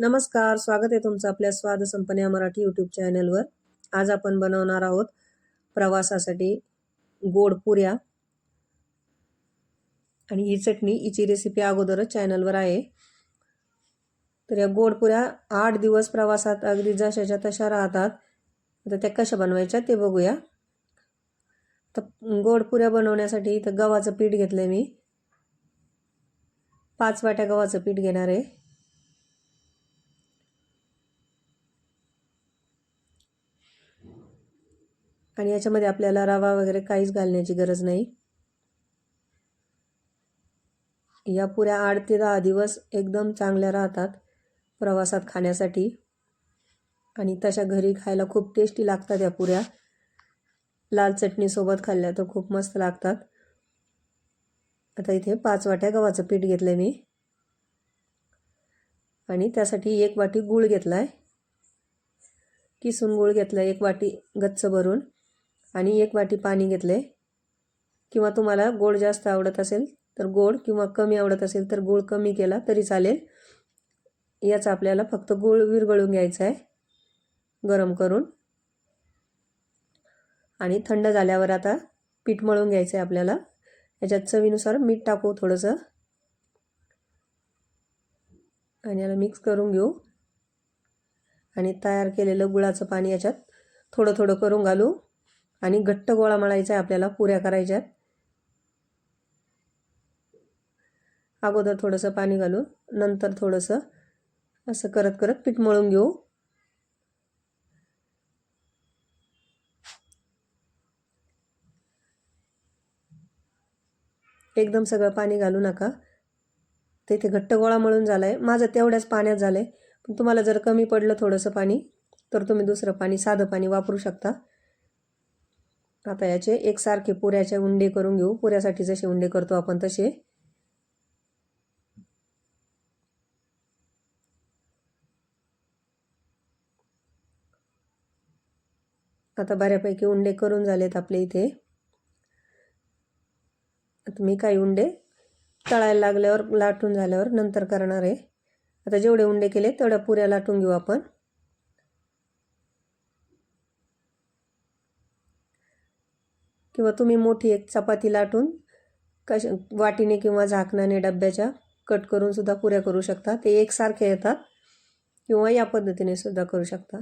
नमस्कार स्वागत आहे तुमचं आपल्या स्वाद संपन्या मराठी यूट्यूब चॅनलवर आज आपण बनवणार आहोत प्रवासासाठी गोड पुऱ्या. आणि ही चटणी हिची रेसिपी अगोदरच चॅनलवर आहे. तर या गोड पुऱ्या आठ दिवस प्रवासात अगदी जशाच्या तशा राहतात. तर त्या कशा बनवायच्या ते बघूया. तर गोड पुऱ्या बनवण्यासाठी इथं गव्हाचं पीठ घेतलं आहे मी. पाच वाट्या गव्हाचं पीठ घेणार आहे. आणि याच्यामध्ये आपल्याला रवा वगैरे काहीच घालण्याची गरज नाही. या पुऱ्या आठ ते दहा दिवस एकदम चांगल्या राहतात प्रवासात खाण्यासाठी. आणि तशा घरी खायला खूप टेस्टी लागतात या पुऱ्या. लाल चटणीसोबत खाल्ल्या तर खूप मस्त लागतात. आता इथे पाच वाट्या गव्हाचं पीठ घेतलं आहे मी. आणि त्यासाठी एक वाटी गूळ घेतला आहे किसून गूळ घेतला एक वाटी गच्च भरून. आणि एक वाटी पाणी घेतले. किंवा तुम्हाला गोड जास्त आवडत असेल तर गोड किंवा कमी आवडत असेल तर गूळ कमी केला तरी चालेल. याचा आपल्याला फक्त गूळ विरघळून घ्यायचा आहे. गरम करून. आणि थंड झाल्यावर आता पीठ मळून घ्यायचं आहे आपल्याला. याच्यात चवीनुसार मीठ टाकू थोडंसं. आणि याला मिक्स करून घेऊ. आणि तयार केलेलं गुळाचं पाणी याच्यात थोडं थोडं करून घालू. आणि घट्ट गोळा मळायचा आहे आपल्याला पुऱ्या करायच्यात. अगोदर थोडंसं पाणी घालू नंतर थोडंसं असं करत करत पीठ मळून घेऊ. एकदम सगळं पाणी घालू नका. तेथे घट्ट गोळा मळून झाला आहे माझं तेवढ्याच पाण्यात झालं आहे पण तुम्हाला जर कमी पडलं थोडंसं पाणी तर तुम्ही दुसरं पाणी साधं पाणी वापरू शकता. आता याचे एकसारखे पुऱ्याचे उंडे करून घेऊ. पुऱ्यासाठी जसे उंडे करतो आपण तसे. आता बऱ्यापैकी उंडे करून झालेत आपले इथे. आता मी काही उंडे तळायला लागल्यावर लाटून झाल्यावर नंतर करणार आहे. आता जेवढे उंडे केले तेवढ्या पुऱ्या लाटून घेऊ आपण. किंवा तुम्ही मोठी एक चपाती लाटून कश वाटीने किंवा झाकणाने डब्याच्या कट करून सुद्धा पुऱ्या करू शकता. ते एकसारखे येतात किंवा या पद्धतीने सुद्धा करू शकता.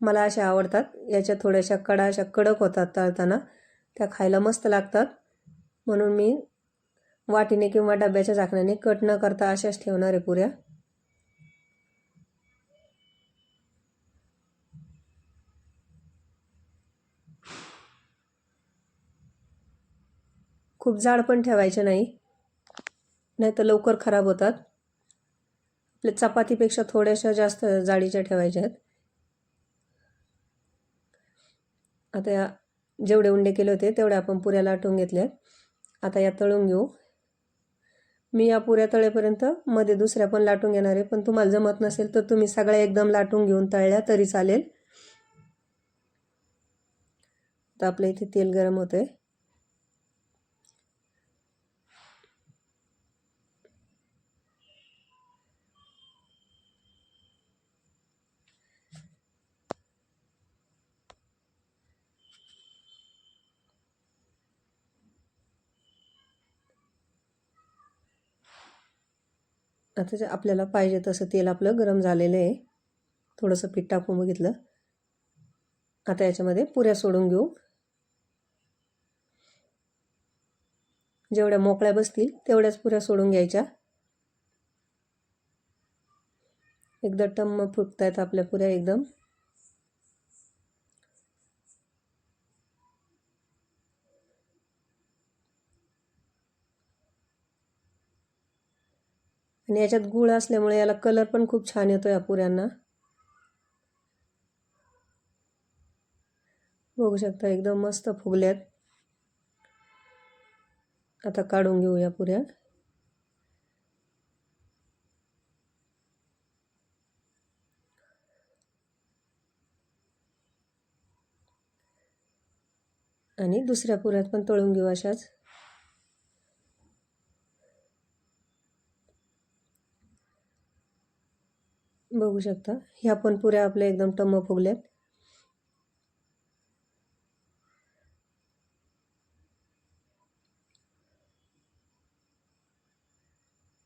मला अशा आवडतात. याच्या थोड्याशा कडा अशा कडक होतात तळताना. त्या खायला मस्त लागतात. म्हणून मी वाटीने किंवा डब्याच्या झाकण्याने कट न करता अशाच ठेवणार आहे पुऱ्या खूप जाड पण ठेवायचे नाही. नाही तर लवकर खराब होतात. आपल्या चपातीपेक्षा थोड्याशा जास्त जाडीच्या ठेवायच्या आहेत. आता या जेवढे उंडे केले होते तेवढे आपण पुऱ्या लाटून घेतल्या आता या तळून घेऊ. मी या पुऱ्या तळेपर्यंत मध्ये दुसऱ्या पण लाटून घेणार आहे. पण तुम्हाला जमत नसेल तर तुम्ही सगळ्या एकदम लाटून घेऊन तळल्या तरी चालेल. तर आपल्या इथे तेल गरम होतं आहे आता आपल्याला पाहिजे तसं तेल आपलं गरम झालेलं आहे. थोडंसं पीठ टाकून बघितलं. आता याच्यामध्ये पुऱ्या सोडून घेऊ. जेवढ्या मोकळ्या बसतील तेवढ्याच पुऱ्या सोडून घ्यायच्या. एकदा टम्म फुटतायत आपल्या पुऱ्या एकदम. आणि याच्यात गुळ असल्यामुळे याला कलर पण खूप छान येतो या पुऱ्यांना बघू शकता एकदम मस्त फुगल्यात. आता काढून घेऊ या पुऱ्या आणि दुसऱ्या पुऱ्यात पण तळून घेऊ अशाच. बघू शकता. ह्या पण पुऱ्या आपल्या एकदम टम्म फुगल्यात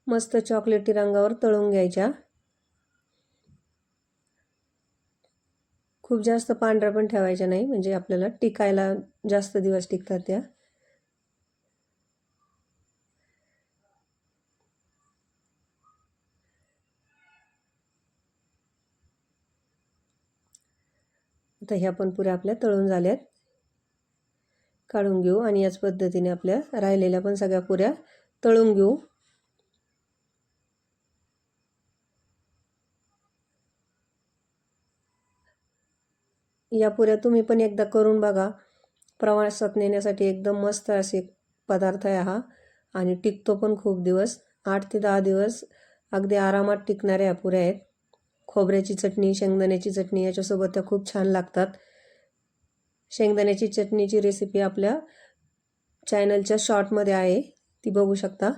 मस्त चॉकलेटी रंगावर तळून घ्यायच्या. खूप जास्त पांढऱ्या पण ठेवायच्या नाही म्हणजे आपल्याला टिकायला जास्त दिवस टिकतात त्या. आता ह्या पण पुऱ्या आपल्या तळून झाल्यात. काढून घेऊ आणि याच पद्धतीने आपल्या राहिलेल्या पण सगळ्या पुऱ्या तळून घेऊ. या पुऱ्या तुम्ही पण एकदा करून बघा. प्रवासात नेण्यासाठी एकदम मस्त असे पदार्थ आहे हा. आणि टिकतो पण खूप दिवस आठ ते दहा दिवस अगदी आरामात टिकणाऱ्या या पुऱ्या आहेत. खोबऱ्याची चटणी शेंगदाण्याची चटणी याच्यासोबत त्या खूप छान लागतात. शेंगदाण्याची चटणीची रेसिपी आपल्या चॅनलच्या शॉर्टमध्ये आहे. ती बघू शकता.